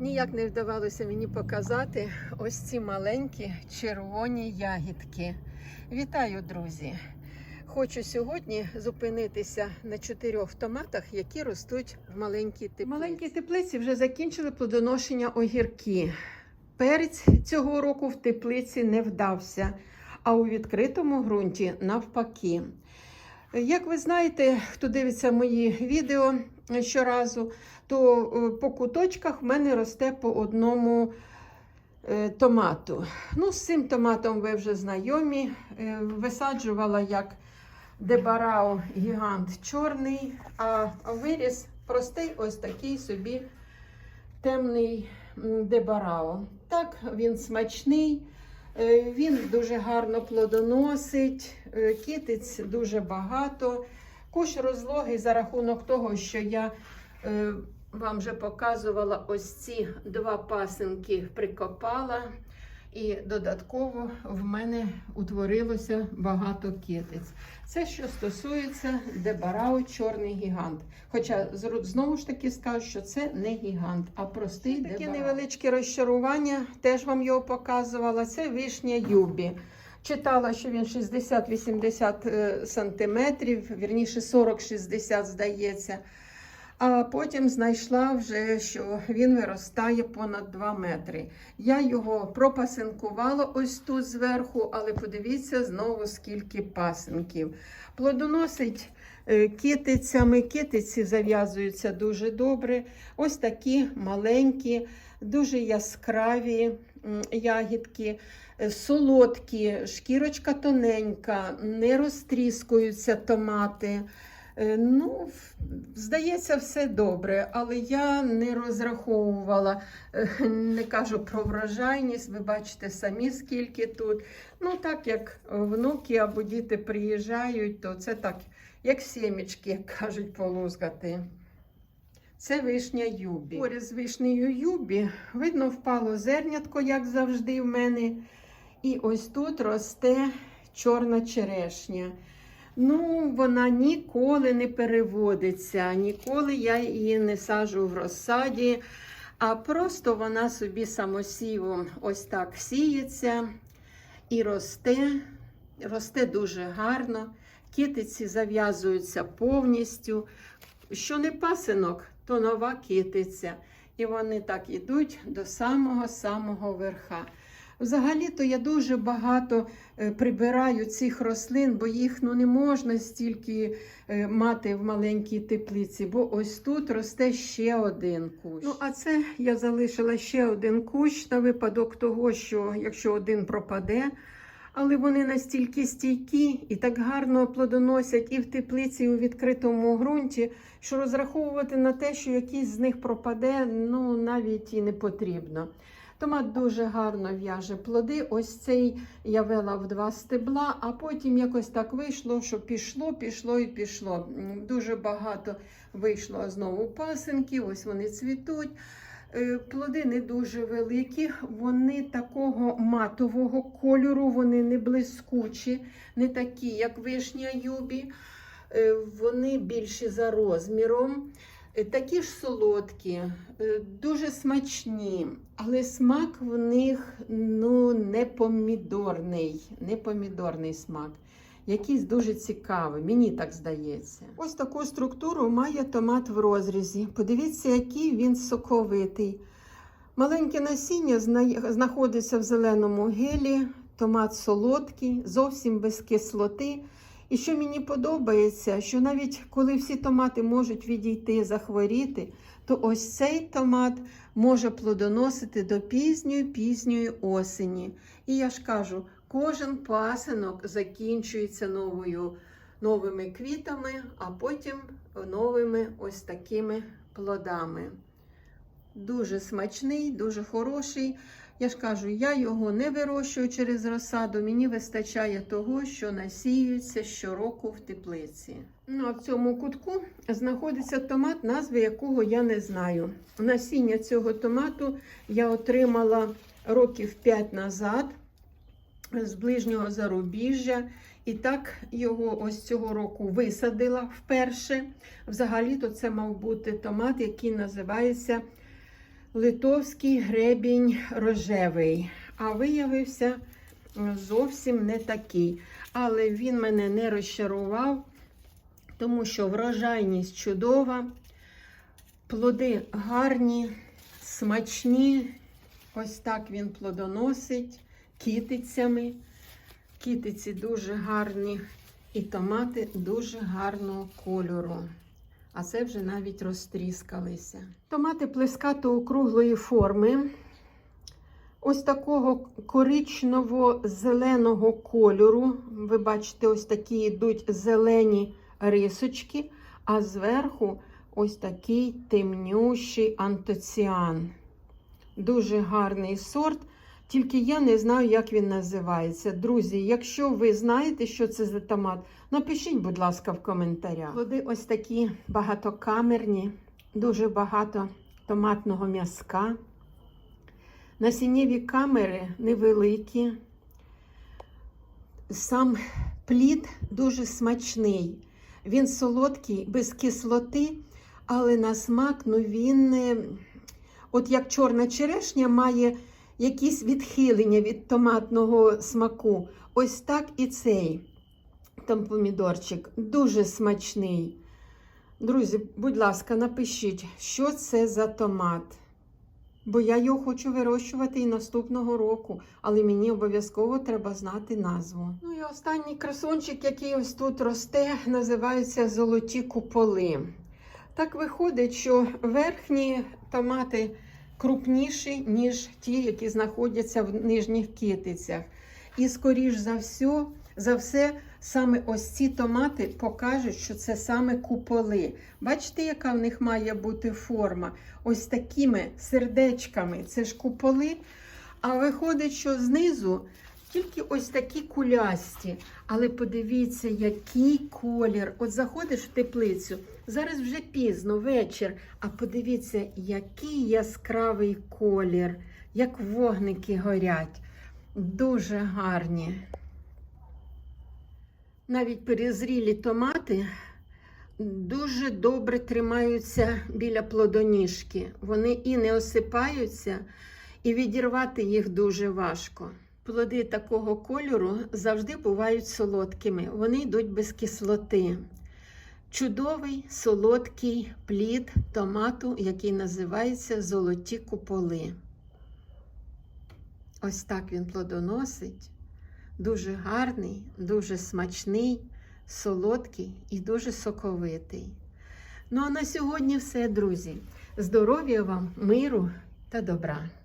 Ніяк не вдавалося мені показати ось ці маленькі червоні ягідки. Вітаю, друзі! Хочу сьогодні зупинитися на чотирьох томатах, які ростуть в маленькій теплиці. В маленькій теплиці вже закінчили плодоношення огірки. Перець цього року в теплиці не вдався, а у відкритому ґрунті навпаки. Як ви знаєте, хто дивиться мої відео щоразу, то е, по куточках в мене росте по одному е, томату. Ну, з цим томатом ви вже знайомі. Е, Висаджувала як дебарао гігант чорний, а виріс простий ось такий собі темний дебарао. Так, він смачний. Він дуже гарно плодоносить, китиць дуже багато. Куш розлогий за рахунок того, що я е, вам вже показувала ось ці два пасинки прикопала, і додатково в мене утворилося багато китиць. Це що стосується дебарао чорний гігант. Хоча знову ж таки скажу, що це не гігант, а простий таке невеличке розчарування. Теж вам його показувала. Це вишня Юбі. Читала, що він 60-80 е, сантиметрів, вірніше 40-60, здається. А потім знайшла вже, що він виростає понад 2 метри. Я його пропасинкувала ось тут зверху, але подивіться знову скільки пасинків. Плодоносить китицями, китиці зав'язуються дуже добре. Ось такі маленькі, дуже яскраві ягідки, е, солодкі, шкірочка тоненька, не розтріскуються томати. Е, Ну, здається, все добре, але я не розраховувала, е, не кажу про врожайність. Ви бачите самі, скільки тут. Ну, так як внуки або діти приїжджають, то це так, як сімечки, як кажуть, полузгати. Це вишня Юбі. Поряд з вишнею Юбі видно впало зернятко, як завжди в мене. І ось тут росте чорна черешня. Ну, вона ніколи не переводиться, ніколи я її не саджу в розсаді, а просто вона собі самосівом ось так сіється і росте, росте дуже гарно. Китиці зав'язуються повністю. Що не пасинок, то нова китиця. І вони так ідуть до самого-самого верха. Взагалі-то я дуже багато е, прибираю цих рослин, бо їх ну, не можна стільки е, мати в маленькій теплиці, бо ось тут росте ще один кущ. Ну, а це я залишила ще один кущ на випадок того, що якщо один пропаде, але вони настільки стійкі і так гарно плодоносять і в теплиці, і у відкритому ґрунті, що розраховувати на те, що якийсь з них пропаде, ну навіть і не потрібно. Томат дуже гарно в'яже плоди. Ось цей я вела в два стебла, а потім якось так вийшло, що пішло, пішло і пішло. Дуже багато вийшло знову пасинків, ось вони цвітуть. Е, Плоди не дуже великі, вони такого матового кольору, вони не блискучі, не такі, як вишня юбі. Е, Вони більші за розміром. Е, Такі ж солодкі, дуже смачні, але смак в них ну, не помідорний, не помідорний смак. Якийсь дуже цікавий, мені так здається. Ось таку структуру має томат в розрізі. Подивіться, який він соковитий. Маленьке насіння знаходиться в зеленому гелі, томат солодкий, зовсім без кислоти. І що мені подобається, що навіть коли всі томати можуть відійти, захворіти, то ось цей томат може плодоносити до пізньої пізньої осені. І я ж кажу, кожен пасинок закінчується новою, новими квітами, а потім новими ось такими плодами. Дуже смачний, дуже хороший. Я ж кажу, я його не вирощую через розсаду. Мені вистачає того, що насіюється щороку в теплиці. Ну а в цьому кутку знаходиться томат, назви якого я не знаю. Насіння цього томату я отримала років 5 назад з ближнього зарубіжжя. І так його ось цього року висадила вперше. Взагалі-то це мав бути томат, який називається литовський гребінь рожевий, а виявився зовсім не такий. Але він мене не розчарував, тому що врожайність чудова, плоди гарні, смачні. Ось так він плодоносить кітицями. Кітиці дуже гарні і томати дуже гарного кольору. А це вже навіть розтріскалися. Томати плескато округлої форми. Ось такого коричнево-зеленого кольору. Ви бачите, ось такі йдуть зелені рисочки, а зверху ось такий темнющий антоціан. Дуже гарний сорт. Тільки я не знаю, як він називається. Друзі, якщо ви знаєте, що це за томат, напишіть, будь ласка, в коментарях. Плоди ось такі багатокамерні, дуже багато томатного м'язка. Насіннєві камери невеликі. Сам плід дуже смачний. Він солодкий, без кислоти, але на смак ну він, е, от як чорна черешня, має якісь відхилення від томатного смаку. Ось так і цей там помідорчик дуже смачний. Друзі, будь ласка, напишіть, що це за томат. Бо я його хочу вирощувати і наступного року, але мені обов'язково треба знати назву. Ну і останній красунчик, який ось тут росте, називається золоті куполи. Так виходить, що верхні томати крупніші, ніж ті, які знаходяться в нижніх китицях. І, скоріш за все, за все, саме ось ці томати покажуть, що це саме куполи. Бачите, яка в них має бути форма? Ось такими сердечками. Це ж куполи. А виходить, що знизу тільки ось такі кулясті. Але подивіться, який колір. От заходиш в теплицю. Зараз вже пізно, вечір. А подивіться, який яскравий колір, як вогники горять. Дуже гарні. Навіть перезрілі томати дуже добре тримаються біля плодоніжки. Вони і не осипаються, і відірвати їх дуже важко. Плоди такого кольору завжди бувають солодкими, вони йдуть без кислоти. Чудовий солодкий плід томату, який називається золоті куполи. Ось так він плодоносить. Дуже гарний, дуже смачний, солодкий і дуже соковитий. Ну а на сьогодні все, друзі. Здоров'я вам, миру та добра!